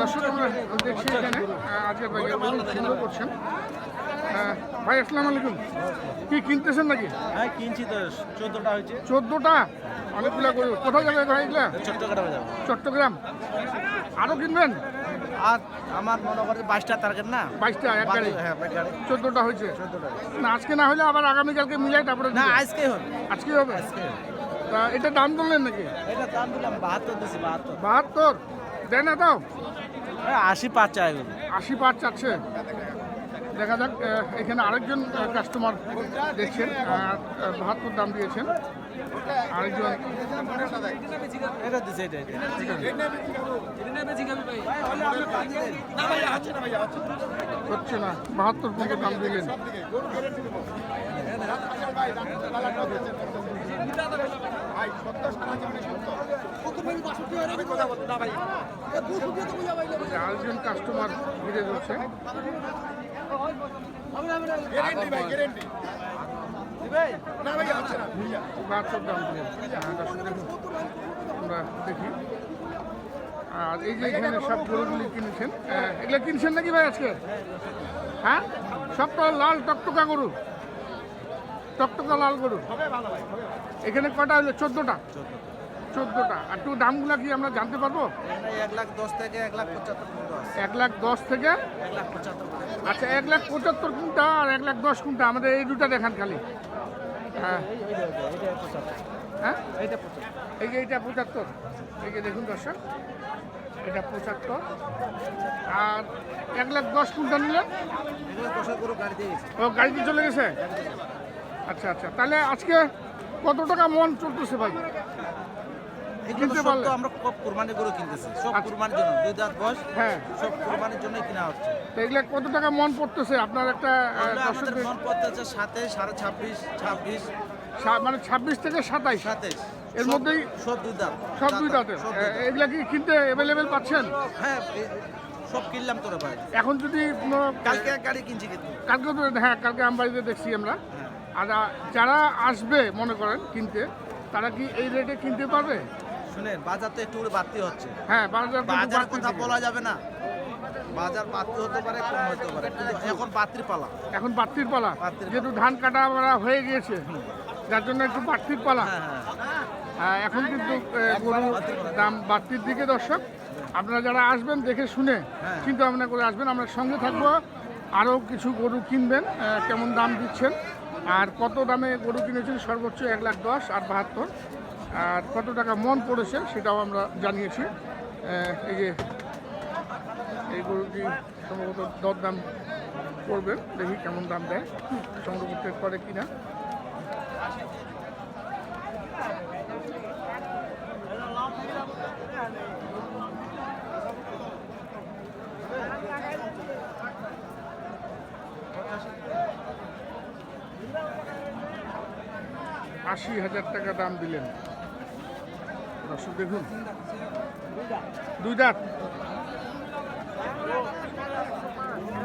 দর্শক আমরা দেখছি এখানে আজকের বাজারে করছেন। ভাই আসসালামু আলাইকুম। কি কিনতেছেন নাকি? হ্যাঁ কিনছি তো চোদ্দটা হয়েছে। চোদ্দোটা? অনেকগুলা গরু। কোথায় যাবে ভাই এগুলা? চট্টগ্রামে যাব। চট্টগ্রাম। আরও কিনবেন? আর আমার মনে করি বাইশটা টার্গেট না? বাইশটা এক গাড়ি। হ্যাঁ চোদ্দোটা হয়েছে? চোদ্দটা না আজকে না হলে আবার আগামীকালকে মিলাই তারপরে না আজকে হবে। আজকে হবে। আজকে এটা দাম বললেন নাকি? এটা দাম দিলাম বাহাত্তর দিছি বাহাত্তর। বাহাত্তর? দেয় না তাও আশি পাঁচ চাই আশি পাঁচ চাচ্ছে। দেখা যাক এখানে আরেকজন কাস্টমার দেখছেন বাহাত্তর দাম দিয়েছেন। আরেকজন হচ্ছে না বাহাত্তর পর্যন্ত দাম দিলেন। কাস্টমার ঘিরে দেখুন আমরা দেখি। আর এই যে এখানে সব গরুগুলি কিনেছেন এগুলো কিনছেন নাকি ভাই আজকে? হ্যাঁ? সব তো লাল টকটকা গরু। টকটকা লাল গরু? এখানে কটা হলো চোদ্দোটা? চোদ্দোটা। আর একটু দামগুলো কি আমরা জানতে পারব? এক লাখ দশ থেকে এক লাখ পঁচাত্তর এক লাখ দশ থেকে? এক লাখ পঁচাত্তর আচ্ছা এক লাখ পঁচাত্তর কোনটা আর এক লাখ দশ কোনটা আমাদের এই দুটা দেখান খালি। হ্যাঁ। হ্যাঁ? এইটা এই যে এইটা পঁচাত্তর। এই যে দেখুন দর্শক এটা পঁচাত্তর। আর এক লাখ দশ কোনটা নিলেন? ও গাড়িতে চলে গেছে। আচ্ছা আচ্ছা। তাহলে আজকে কত টাকা মন চলতেছে ভাই? কিনতে পারলে? আমরা সব কুরবানি গরু কিনতেছি। সব আচ্ছা। কুরবানির জন্য দুই দাঁত বয়স হ্যাঁ। সব কুরবানির জন্যই কিনা হচ্ছে। তো এগুলো কত টাকা মন পড়তেছে? আপনার একটা আহ, আমরা দর্শকদের মন পড়তে সাথে সাড়ে ছাব্বিশ ছাব্বিশ। মানে ছাব্বিশ থেকে সাতাইশ। সাতাইশ। এর মধ্যেই সব দুই দাঁত। সব দুই দাঁতে সব দুই এগুলা কি কিনতে অ্যাভেলেবেল পাচ্ছেন? হ্যাঁ সব কিনলাম তোরা ভাই। এখন যদি কালকে গাড়ি কিনছি কিন্তু। কালকে তো হ্যাঁ কালকে আমবাড়িতে দেখছি আমরা। হ্যাঁ। আর যারা আসবে মনে করেন কিনতে তারা কি এই রেটে কিনতে পারবে? শুনেন বাজার তো একটু বাড়তি হচ্ছে। হ্যাঁ বাজার বাজার কথা বলা যাবে না। বাজার বাড়তি হতে পারে কম হতে পারে কিন্তু এখন বাড়তির পালা। এখন বাড়তির পালা। যেহেতু ধান কাটা হয়ে গিয়েছে যার জন্য একটু বাড়তির পালা। হ্যাঁ হ্যাঁ। এখন কিন্তু গরুর দাম বাড়তির দিকে দর্শক। আপনারা যারা আসবেন দেখে শুনে হ্যাঁ। চিন্তা ভাবনা করে আসবেন। আমরা সঙ্গে থাকব। আরও কিছু গরু কিনবেন কেমন দাম দিচ্ছেন। আর কত দামে গরু কিনেছেন? সর্বোচ্চ এক লাখ দশ আর বাহাত্তর। আর কত টাকা মন পড়েছে সেটাও আমরা জানিয়েছি। এই যে এই গরুটি সম্ভবত দর দাম করবেন দেখি কেমন দাম দেয়। সংগ্রহ করতে পারে কিনা। আশি হাজার টাকা দাম দিলেন। দর্শক দেখুন, দুই দাঁত।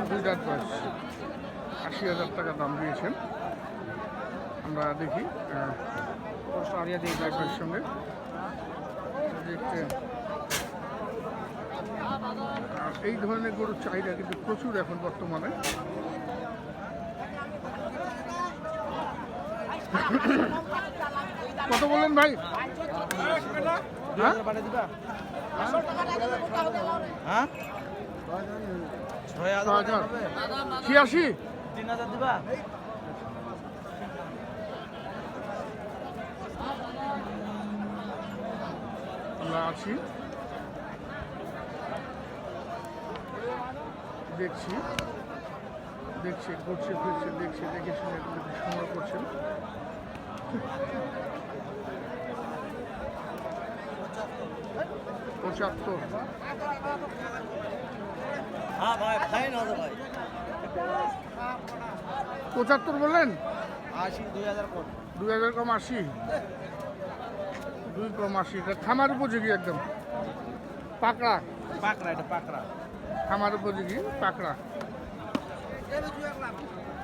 দুই দাঁত বয়স। আশি হাজার টাকা দাম দিয়েছেন। আমরা দেখি ড্রাইভারের সঙ্গে। এই ধরনের গরুর চাহিদা কিন্তু প্রচুর এখন বর্তমানে। কত বললেন ভাই? হ্যাঁ? হ্যাঁ? ছয় হাজার ছিয়াশি? তিন হাজার দিবা? আছি। দেখছি। দেখছে ঘুরছে ফিরছে দেখছে দেখে শুনে সংগ্রহ করছেন। পঁচাত্তর পঁচাত্তর বললেন? আশি দুই হাজার কম। দুই হাজার কম আশি। দুই কম আশি এটা খামার উপযোগী একদম। পাকড়া। পাকড়া এটা পাকড়া। খামার উপযোগী পাকড়া।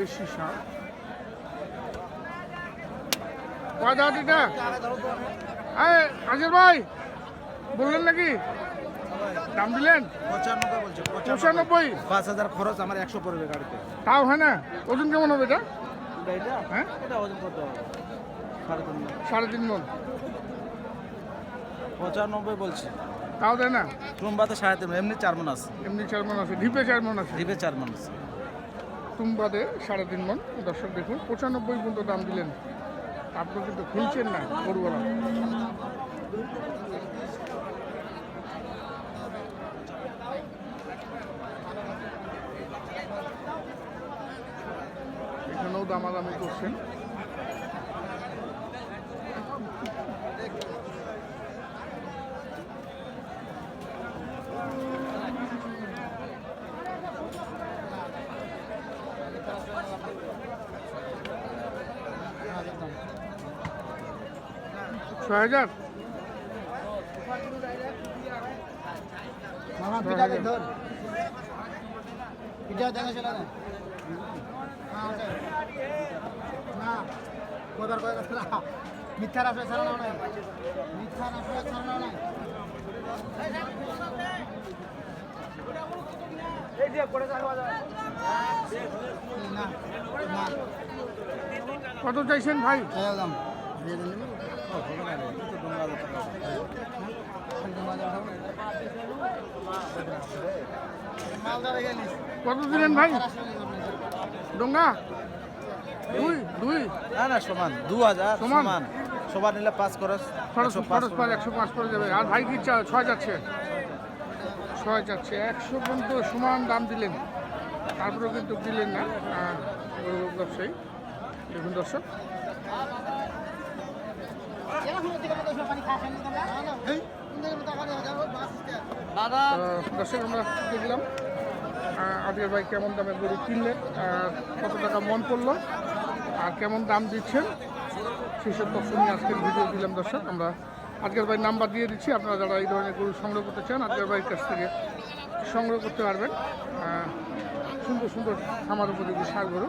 দেশি সার কয় দাঁত এটা? এই কাজের ভাই বললেন নাকি? দাম দিলেন? পঁচানব্বই পাঁচ হাজার খরচ আমার একশো পড়বে গাড়িতে। তাও হয় না? ওজন কেমন হবে এটা? হ্যাঁ? এটা ওজন কত হবে? সাড়ে তিন। মন। পঁচানব্বই বলছে। তাও দেয় না? টুম্বাতে সাড়ে তিন এমনি চার মন আছে। এমনি চার মন আছে ঢিপে চার মন আছে। রিপে চার মন আছে। তুমবাদে সাড়ে তিন মন। দর্শক দেখুন, পঁচানব্বই পর্যন্ত দাম দিলেন। আপনি কিন্তু খুলছেন না গরুওয়ালা এখানেও দামাদামি করছেন ছয় হাজার মামা ছয় পিঠা হাজার। ধর পিঠা দেখা চলে না না কয়বার কয়বার না মিথ্যার আসলে ছাড়ানো নাই। মিথ্যার আসলে ছাড়ানো নাই। না না। কত চাইছেন ভাই? দাম। কত দিলেন ভাই? ডোঙ্গা? দুই দুই? না না সমান। দু হাজার সমান? সবার নিলে পাঁচ খরচ খরচ একশো পাঁচ খরচ পার একশো পাঁচ করে যাবে। আর ভাই কি ছয় যাচ্ছে? ছয় যাচ্ছে। একশো পর্যন্ত সমান দাম দিলেন। তারপরেও কিন্তু দিলেন না ব্যবসায়ী। দেখুন দর্শক। দর্শক, আমরা দেখলাম আজকের ভাই কেমন দামে গরু কিনলেন কত টাকা মন পড়ল, আর কেমন দাম দিচ্ছেন? সেই সব তথ্য নিয়ে আজকের ভিডিও দিলাম দর্শক, আমরা আজকের ভাই নাম্বার দিয়ে দিচ্ছি, আপনারা যারা এই ধরনের গরু সংগ্রহ করতে চান আজকের ভাইয়ের কাছ থেকে সংগ্রহ করতে পারবেন। সুন্দর সুন্দর খামার উপযোগী সার গরু।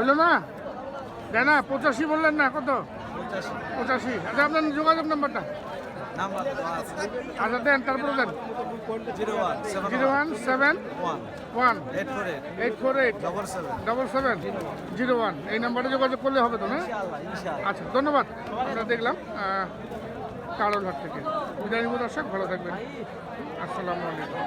হইল না? দেয় না পঁচাশি বললেন না কত? পঁচাশি। আচ্ছা আপনার যোগাযোগ নাম্বারটা? আচ্ছা দেন তারপরে দেন। Zero one seven one eight four eight. Double seven. Zero one. এই নাম্বারে যোগাযোগ করলে হবে তো না? আচ্ছা ধন্যবাদ। আমরা দেখলাম কারোলহাট থেকে। বিদায় নিব দর্শক ভালো থাকবেন। আসসালামু আলাইকুম।